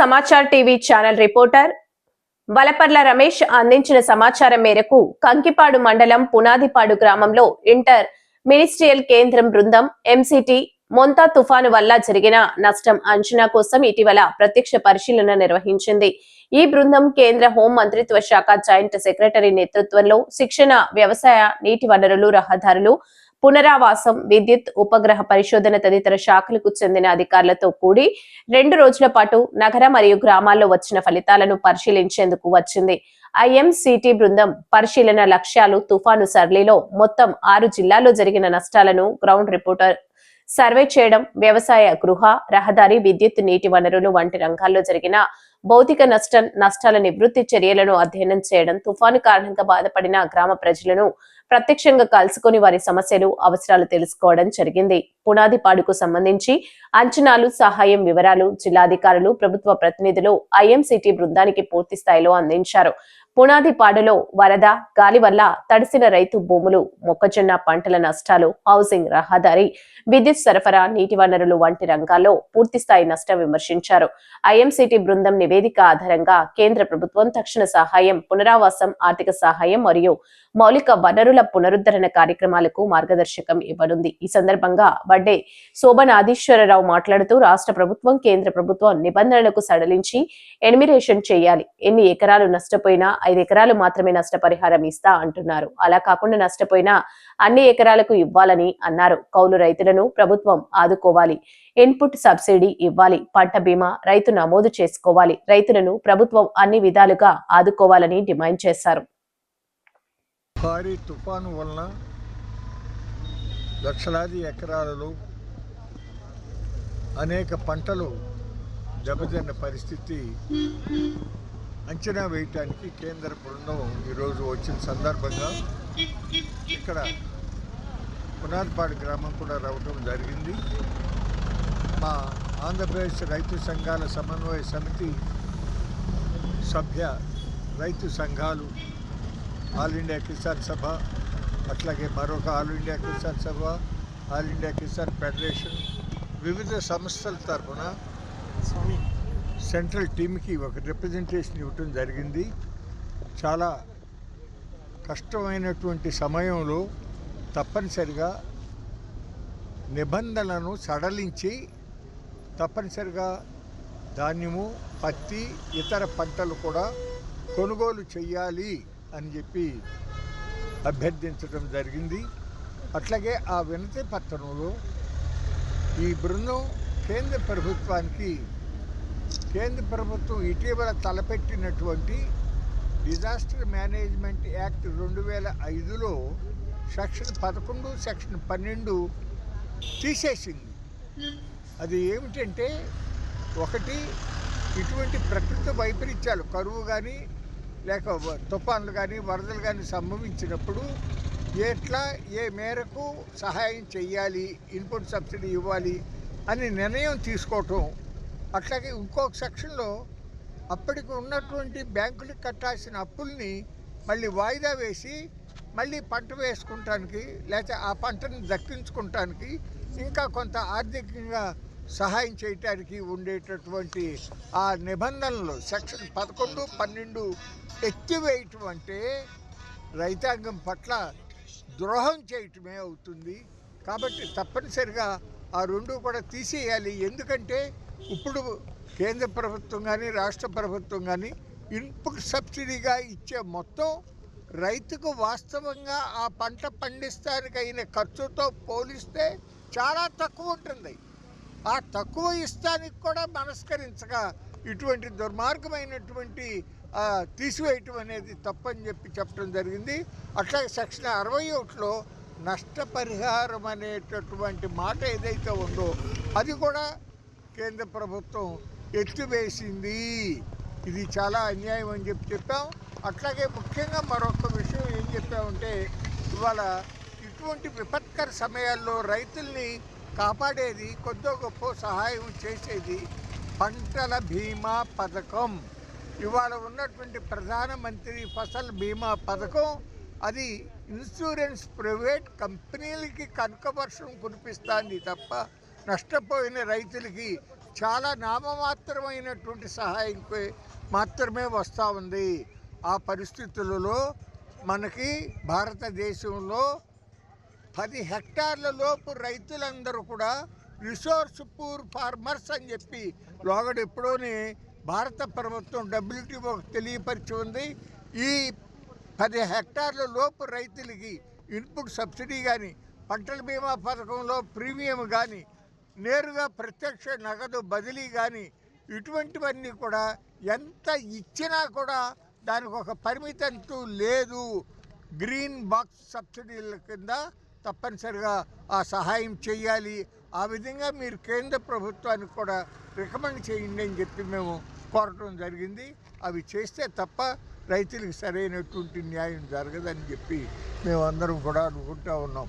Samachar TV channel reporter. Valaparla Ramesh అందించిన సమాచారం మేరకు కంకిపాడు మండలం పునాదిపాడు గ్రామంలో ఇంటర్ మినిస్ట్రియల్ కేంద్రం బృందం ఎంసిటి మొంతా తుఫాను వల్ల జరిగిన నష్టం అంచనా కోసం ఇటీవల ప్రత్యక్ష పరిశీలన నిర్వహించింది. ఈ బృందం కేంద్ర హోం మంత్రిత్వ శాఖ జాయింట్ సెక్రటరీ నేతృత్వంలో శిక్షణ వ్యవసాయ నీటి వనరులు రహదారులు పునరావాసం విద్యుత్ ఉపగ్రహ పరిశోధన తదితర శాఖలకు చెందిన అధికారులతో కూడి రెండు రోజుల పాటు నగర మరియు గ్రామాల్లో వచ్చిన ఫలితాలను పరిశీలించేందుకు వచ్చింది. ఐఎంసిటి బృందం పరిశీలన లక్ష్యాలు తుఫాను సర్లీలో మొత్తం ఆరు జిల్లాల్లో జరిగిన నష్టాలను గ్రౌండ్ రిపోర్టర్ సర్వే చేయడం వ్యవసాయ గృహ రహదారి విద్యుత్ నీటి వనరులు వంటి రంగాల్లో జరిగిన భౌతిక నష్టం నష్టాల నివృత్తి చర్యలను అధ్యయనం చేయడం తుఫాను కారణంగా బాధపడిన గ్రామ ప్రజలను ప్రత్యక్షంగా కలుసుకుని వారి సమస్యలు అవసరాలు తెలుసుకోవడం జరిగింది. పునాదిపాడుకు సంబంధించి అంచనాలు సహాయం వివరాలు జిల్లాధికారులు ప్రభుత్వ ప్రతినిధులు ఐఎంసిటీ బృందానికి పూర్తి స్థాయిలో అందించారు. పునాదిపాడులో వరద గాలి వల్ల తడిసిన రైతు భూములు మొక్కజొన్న పంటల నష్టాలు హౌసింగ్ రహదారి విద్యుత్ సరఫరా నీటి వనరులు వంటి రంగాల్లో పూర్తి స్థాయి నష్టం విమర్శించారు. ఐఎంసిటీ బృందం నివేదిక ఆధారంగా కేంద్ర ప్రభుత్వం తక్షణ సహాయం పునరావాసం ఆర్థిక సహాయం మరియు మౌలిక వనరుల పునరుద్ధరణ కార్యక్రమాలకు మార్గదర్శకం ఇవ్వనుంది. ఈ సందర్భంగా పడ్డాయి శోభన్ ఆదీశ్వరరావు మాట్లాడుతూ రాష్ట్ర ప్రభుత్వం కేంద్ర ప్రభుత్వం నిబంధనలకు సడలించి ఎనిమిరేషన్ చేయాలి. ఎన్ని ఎకరాలు నష్టపోయినా ఐదు ఎకరాలు మాత్రమే నష్టపరిహారం ఇస్తా అంటున్నారు. అలా కాకుండా నష్టపోయినా అన్ని ఎకరాలకు ఇవ్వాలని అన్నారు. కౌలు రైతులను ప్రభుత్వం ఆదుకోవాలి. ఇన్పుట్ సబ్సిడీ ఇవ్వాలి. పంట బీమా రైతు నమోదు చేసుకోవాలి. రైతులను ప్రభుత్వం అన్ని విధాలుగా ఆదుకోవాలని డిమాండ్ చేశారు. భారీ తుఫాను వలన లక్షలాది ఎకరాలలో అనేక పంటలు దెబ్బతిన్న పరిస్థితి అంచనా వేయటానికి కేంద్ర బృందం ఈరోజు వచ్చిన సందర్భంగా ఇక్కడ పునార్పాడు గ్రామం కూడా రావటం జరిగింది. మా ఆంధ్రప్రదేశ్ రైతు సంఘాల సమన్వయ సమితి సభ్య రైతు సంఘాలు ఆల్ ఇండియా కిసాన్ సభ అట్లాగే మరొక ఆల్ ఇండియా కిసాన్ సభ ఆల్ ఇండియా కిసాన్ ఫెడరేషన్ వివిధ సంస్థల తరఫున సెంట్రల్ టీమ్కి ఒక రిప్రజెంటేషన్ ఇవ్వటం జరిగింది. చాలా కష్టమైనటువంటి సమయంలో తప్పనిసరిగా నిబంధనలను సడలించి తప్పనిసరిగా ధాన్యము పత్తి ఇతర పంటలు కూడా కొనుగోలు చేయాలి అని చెప్పి అభ్యర్థించడం జరిగింది. అట్లాగే ఆ వినతి పత్రంలో ఈ బృందం కేంద్ర ప్రభుత్వానికి కేంద్ర ప్రభుత్వం ఇటీవల తలపెట్టినటువంటి డిజాస్టర్ మేనేజ్మెంట్ యాక్ట్ రెండు వేల ఐదులో సెక్షన్ పదకొండు సెక్షన్ పన్నెండు తీసేసింది. అది ఏమిటంటే ఒకటి ఇటువంటి ప్రకృతి వైపరీత్యాలు కరువు కానీ లేక తుఫాన్లు కానీ వరదలు కానీ సంభవించినప్పుడు ఎట్లా ఏ మేరకు సహాయం చేయాలి ఇన్పుట్ సబ్సిడీ ఇవ్వాలి అని నిర్ణయం తీసుకోవటం. అట్లాగే ఇంకొక సెక్షన్లో అప్పటికి ఉన్నటువంటి బ్యాంకులకు కట్టాల్సిన అప్పుల్ని మళ్ళీ వాయిదా వేసి మళ్ళీ పంట వేసుకుంటానికి లేకపోతే ఆ పంటను దక్కించుకుంటానికి ఇంకా కొంత ఆర్థికంగా సహాయం చేయటానికి ఉండేటటువంటి ఆ నిబంధనలు సెక్షన్ పదకొండు పన్నెండు ఎత్తివేయటం అంటే రైతాంగం పట్ల ద్రోహం చేయటమే అవుతుంది. కాబట్టి తప్పనిసరిగా ఆ రెండు కూడా తీసేయాలి. ఎందుకంటే ఇప్పుడు కేంద్ర ప్రభుత్వం కానీ రాష్ట్ర ప్రభుత్వం కానీ ఇన్పుట్ సబ్సిడీగా ఇచ్చే మొత్తం రైతుకు వాస్తవంగా ఆ పంట పండిస్తానికి అయిన ఖర్చుతో పోలిస్తే చాలా తక్కువ ఉంటుంది. ఆ తక్కువ ఇష్టానికి కూడా మనస్కరించగా ఇటువంటి దుర్మార్గమైనటువంటి తీసివేయటం అనేది తప్పని చెప్పి చెప్పడం జరిగింది. అట్లాగే సెక్షన్ అరవై ఒకటిలో నష్టపరిహారం అనేటటువంటి మాట ఏదైతే ఉందో అది కూడా కేంద్ర ప్రభుత్వం ఎత్తివేసింది. ఇది చాలా అన్యాయం అని చెప్పి చెప్పాం. అట్లాగే ముఖ్యంగా మరొక విషయం ఏం చెప్పామంటే ఇవాళ ఇటువంటి విపత్కర సమయాల్లో రైతుల్ని కాపాడేది కొద్దో గొప్ప సహాయం చేసేది పంటల బీమా పథకం. ఇవాళ ఉన్నటువంటి ప్రధానమంత్రి ఫసల్ బీమా పథకం అది ఇన్సూరెన్స్ ప్రైవేట్ కంపెనీలకి కనక వర్షం కురిపిస్తుంది తప్ప నష్టపోయిన రైతులకి చాలా నామమాత్రమైనటువంటి సహాయం మాత్రమే వస్తూ ఉంది. ఆ పరిస్థితులలో మనకి భారతదేశంలో పది హెక్టార్ల లోపు రైతులందరూ కూడా రిసోర్స్ పూర్ ఫార్మర్స్ అని చెప్పి లోగడ ఎప్పుడోనే భారత ప్రభుత్వం డబ్ల్యూటీఓ తెలియపరిచి ఉంది. ఈ పది హెక్టార్ల లోపు రైతులకి ఇన్పుట్ సబ్సిడీ కానీ పంటల బీమా పథకంలో ప్రీమియం కానీ నేరుగా ప్రత్యక్ష నగదు బదిలీ కానీ ఇటువంటివన్నీ కూడా ఎంత ఇచ్చినా కూడా దానికి ఒక పరిమితి లేదు. గ్రీన్ బాక్స్ సబ్సిడీల కింద తప్పనిసరిగా ఆ సహాయం చేయాలి. ఆ విధంగా మీరు కేంద్ర ప్రభుత్వానికి కూడా రికమెండ్ చేయండి అని చెప్పి మేము కోరటం జరిగింది. అవి చేస్తే తప్ప రైతులకు సరైనటువంటి న్యాయం జరగదని చెప్పి మేమందరం కూడా అనుకుంటా ఉన్నాం.